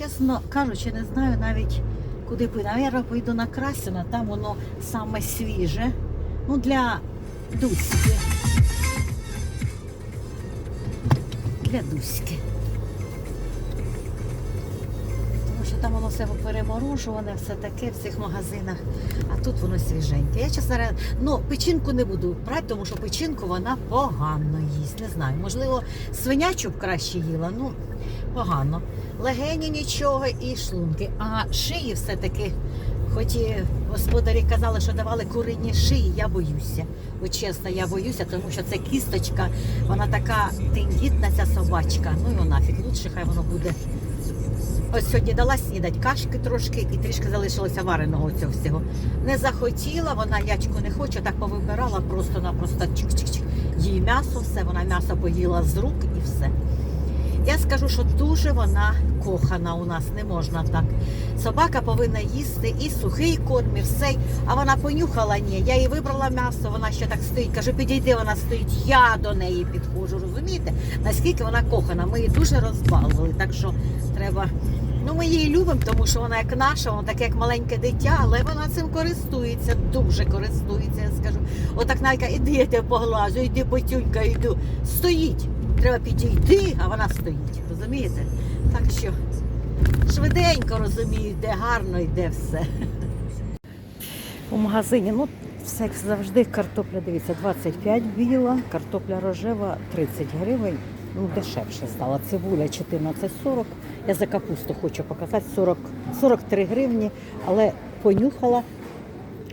Чесно кажучи, не знаю навіть куди пойду. Навірно, поїду на Красіна, там воно саме свіже. Ну, для Дуськи. Для Дуськи. Там воно все переморожуване, все таке в цих магазинах, а тут воно свіженьке. Я чесно, ну печінку не буду брати, тому що печінку вона погано їсть. Не знаю, можливо, свинячу б краще їла, ну погано. Легені нічого і шлунки. А шиї все-таки, хоч і господарі казали, що давали курині шиї, я боюся. От чесно, я боюся, тому що це кісточка, вона така тендітна, ця собачка. Ну його нафіг, лучше хай воно буде. Ось сьогодні дала снідать кашки трошки і трішки залишилося вареного цього всього. Не захотіла, вона ячку не хоче, так повибирала просто-напросто чик-чик-чик. Їй м'ясо, все, вона м'ясо поїла з рук і все. Я скажу, що дуже вона кохана у нас, не можна так. Собака повинна їсти і сухий корм, і все. А вона понюхала, ні. Я їй вибрала м'ясо, вона ще так стоїть. Кажу, підійди, вона стоїть. Я до неї підходжу, розумієте? Наскільки вона кохана. Ми її дуже розбалували, так що треба. Ну, ми її любимо, тому що вона як наша, вона таке як маленьке дитя, але вона цим користується, дуже користується, я скажу. Отак Найка, іди, я тебе поглажу, іди, ботюнька, йду. Стоїть. Треба підійти, а вона стоїть. Розумієте? Так що швиденько розумію, йде гарно, йде все. У магазині, ну, все як завжди, картопля, дивіться, 25 біла, картопля рожева 30 гривень. Ну, дешевше стала. Цибуля 14,40. Я за капусту хочу показати 40, 43 гривні, але понюхала.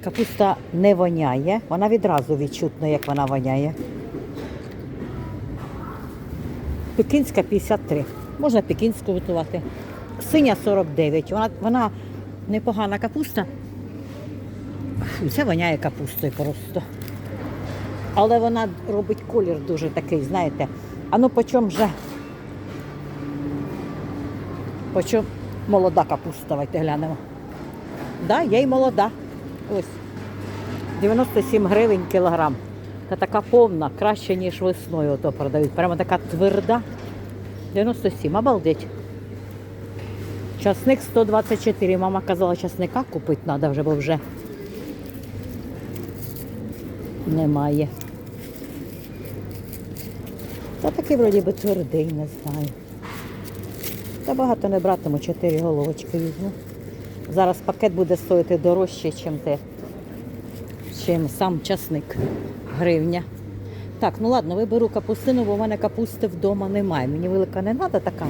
Капуста не воняє. Вона відразу відчутно, як вона воняє. Пекінська 53. Можна пекінську готувати. Синя 49. Вона, вона непогана капуста. Фу, це воняє капустою просто. Але вона робить колір дуже такий, знаєте. А ну по чому вже? Молода капуста, давайте глянемо. Да, є й молода. Ось. 97 гривень кілограм. Та така повна, краще, ніж весною ото продають. Прямо така тверда. 97, обалдеть. Часник 124. Мама казала, часника купити треба вже, бо вже немає. Та такий вроді би твердий, не знаю. Та багато не братиму, 4 головочки візьму. Зараз пакет буде стоїти дорожче, ніж те, чим сам часник. Гривня. Так, ну ладно, виберу капустину, бо в мене капусти вдома немає. Мені велика не треба така.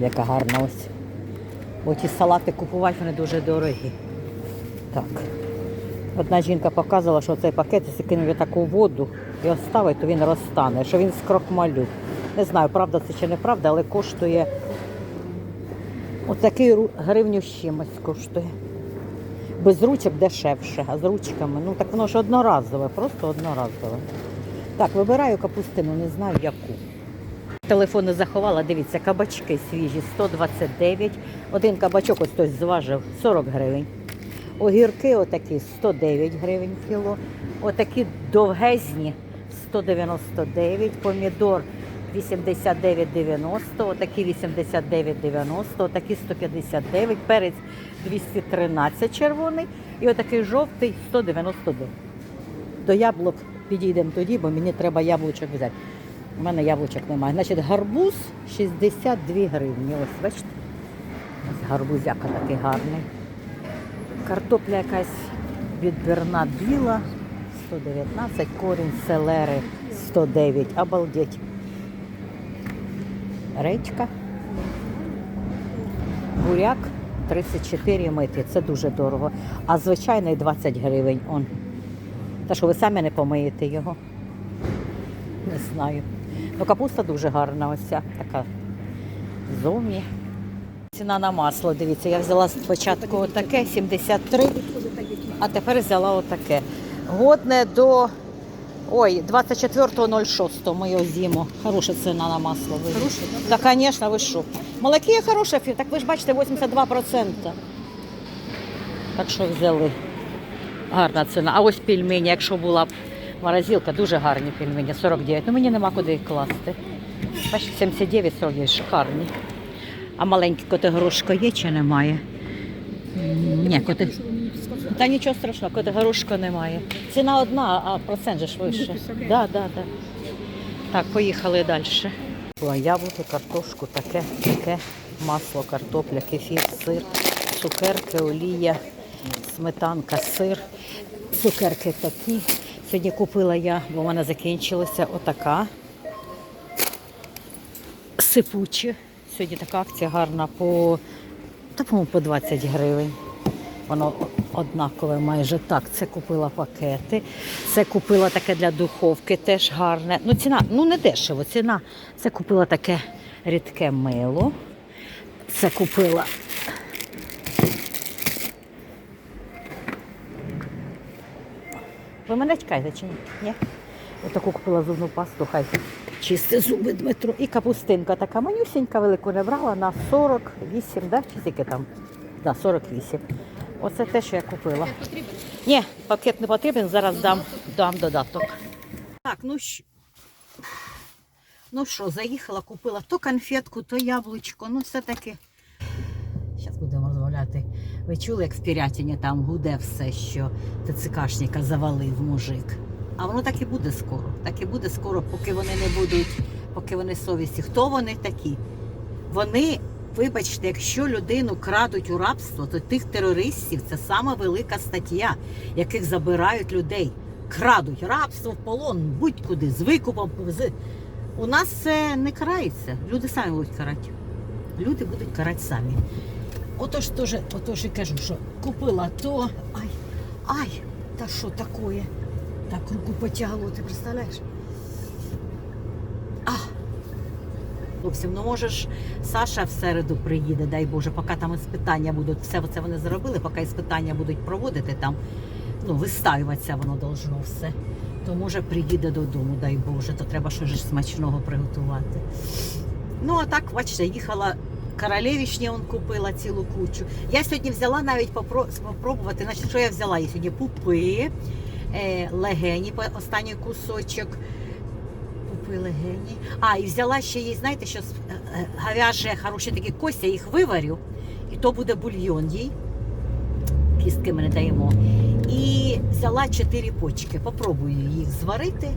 Яка гарна ось. Оті салати купувати вони дуже дорогі. Так. Одна жінка показувала, що цей пакет, якщо кинути таку воду і оставить, то він розтане, що він з крохмалю. Не знаю, правда це чи неправда, але коштує отакий гривню з чимось коштує. Без ручок дешевше, а з ручками, ну так воно ж одноразове, просто одноразове. Так, вибираю капустину, не знаю яку. Телефон не заховала, дивіться, кабачки свіжі 129. Один кабачок ось хтось зважив 40 гривень. Огірки отакі 109 гривень кіло. Отакі довгезні 199, помідор 89,90, отакі 89,90, отакі 159, перець 213 червоний і отакий жовтий 199. До яблук підійдемо тоді, бо мені треба яблучок взяти. У мене яблучок немає. Значить, гарбуз 62 гривні. Ось, бачите? Ось гарбузяка такий гарний. Картопля якась відбірна біла 119, корінь селери 109. Обалдеть. Редька. Буряк 34 мити. Це дуже дорого. А звичайний 20 гривень. Он. Та що ви самі не помиєте його? Не знаю. Ну, капуста дуже гарна, ось ця така зовні. Ціна на масло, дивіться, я взяла спочатку отаке 73, а тепер взяла отаке. Годне до ой, 24.06 ми його з'їмо. Хороша ціна на масло. Хороша? Так, звісно, ви що? Молоки хороше, так ви ж бачите, 82%. Так що взяли. Гарна ціна. А ось пельмені, якщо була б морозилка, дуже гарні пельмені, 49. Ну мені нема куди їх класти. Бачите, 79 є шикарні. А маленькі котигорошко є чи немає? Ні, коти... Та нічого страшного, котигорошко немає. Ціна одна, а процент же ж вище. Да, да, да. Так, поїхали далі. Яблуки, картошку, таке, таке, масло, картопля, кефір, сир, цукерки, олія, сметанка, сир, цукерки такі. Сьогодні купила я, бо в мене закінчилася отака сипучі. Сьогодні така акція гарна по, по-моєму, по 20 гривень. Воно однакове майже так. Це купила пакети. Це купила таке для духовки, теж гарне. Ну, ціна, ну не дешево, ціна. Це купила таке рідке мило. Це купила. Ви мене чекаєте чи ні? Ні? Отаку купила зубну пасту, хай чисти зуби Дмитро. І капустинка така манюсінька, велику не брала на 48, да? чи скільки там? Да, 48. Оце те, що я купила. Ні, пакет не потрібен, зараз дам, дам додаток. Так, ну що. Ну що, заїхала, купила то конфетку, то яблучко, ну все-таки. Зараз будемо розмовляти. Ви чули, як в Пірятіні там гуде все, що ТЦКшника завалив мужик. А воно так і буде скоро. Так і буде скоро, поки вони не будуть, поки вони совісті. Хто вони такі? Вони, вибачте, якщо людину крадуть у рабство, то тих терористів це сама велика стаття, яких забирають людей. Крадуть рабство в полон, будь-куди, з викупом. З... У нас це не карається. Люди самі будуть карати. Люди будуть карати самі. Отож, теж, отож і кажу, що купила то. Ай, ай, та що таке? Так руку потягло, ти представляєш? А. Хлопців, ну можеш, Саша в середу приїде, дай Боже, поки там іспитання будуть, все це вони зробили, поки іспитання будуть проводити там, ну, виставлюватися воно должно все. То може приїде додому, дай Боже, то треба щось смачного приготувати. Ну, а так, бачите, їхала королевішні он купила цілу кучу. Я сьогодні взяла навіть попро- спробувати, значить, що я взяла? Я сьогодні пупи, легені, по- останній кусочок. Пупи легені. А, і взяла ще їй, знаєте, що з- е, е, говяже хороші такі кості, я їх виварю, і то буде бульйон їй. Кістки ми не даємо. І взяла чотири почки. Попробую їх зварити.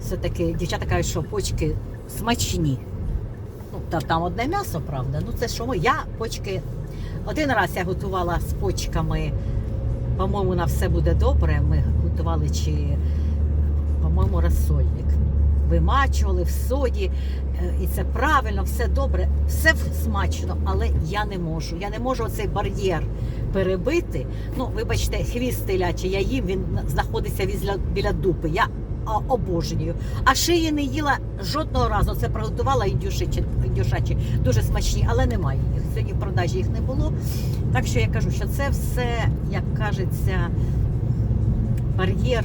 Все-таки дівчата кажуть, що почки смачні. Ну, та, там одне м'ясо, правда. Ну це що ми? Я почки. Один раз я готувала з почками. По-моєму, на все буде добре. Ми готували чи, по-моєму, розсольник. Вимачували в соді, е, і це правильно, все добре, все смачно, але я не можу. Я не можу оцей бар'єр перебити. Ну, вибачте, хвіст телячий, я їм, він знаходиться біля, біля дупи. Я обожнюю. А шиї не їла жодного разу. Це приготувала індюшичі, індюшачі, дуже смачні, але немає їх. Сьогодні в продажі їх не було. Так що я кажу, що це все, як кажеться, бар'єр,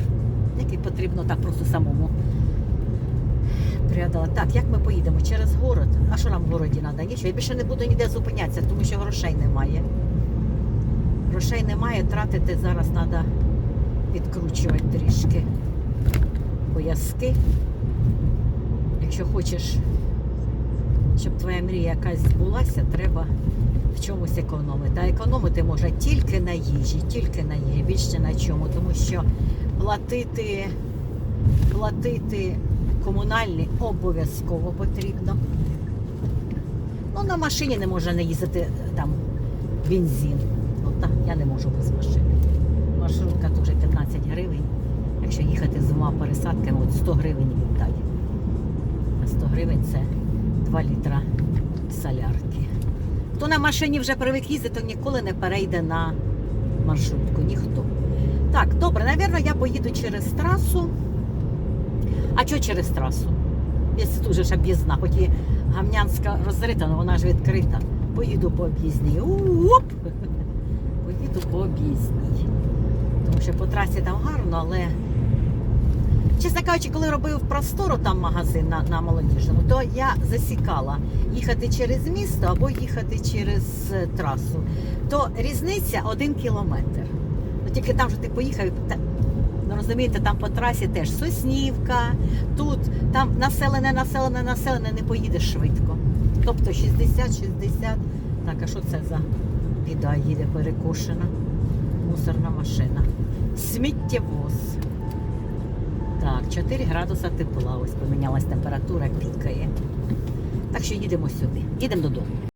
який потрібно так просто самому преодолати. Так, як ми поїдемо? Через город. А що нам в городі треба? Нічого. Я більше не буду ніде зупинятися, тому що грошей немає. Грошей немає, тратити зараз треба відкручувати трішки пояски. Якщо хочеш, щоб твоя мрія якась збулася, треба в чомусь економити. А економити можна тільки на їжі, тільки на їжі, більше на чому, тому що платити, платити комунальні обов'язково потрібно. Ну, на машині не можна не їздити е, там бензин. От так, я не можу без машини. Маршрутка теж 15 гривень. Якщо їхати з двома пересадками, от 100 гривень віддай. А 100 гривень це 2 літра солярки. Хто на машині вже привик їздити, то ніколи не перейде на маршрутку. Ніхто. Так, добре, напевно, я поїду через трасу. А що через трасу? Є дуже ж об'їзна, хоч і Гамнянська розрита, але вона ж відкрита. Поїду по об'їзній. Поїду по об'їзній. Тому що по трасі там гарно, але. Чесно кажучи, коли робив простору там магазин на, на молодіжному, то я засікала їхати через місто або їхати через е, трасу. То різниця один кілометр. Ну, тільки там, що ти поїхав, та- Ну розумієте, там по трасі теж Соснівка, тут там населене, населене, населене, не поїдеш швидко. Тобто 60-60. Так, а що це за біда їде перекошена? Мусорна машина. Сміттєвоз. Так, 4 градуса тепла. Ось помінялась температура, пікає. Так що їдемо сюди. Їдемо додому.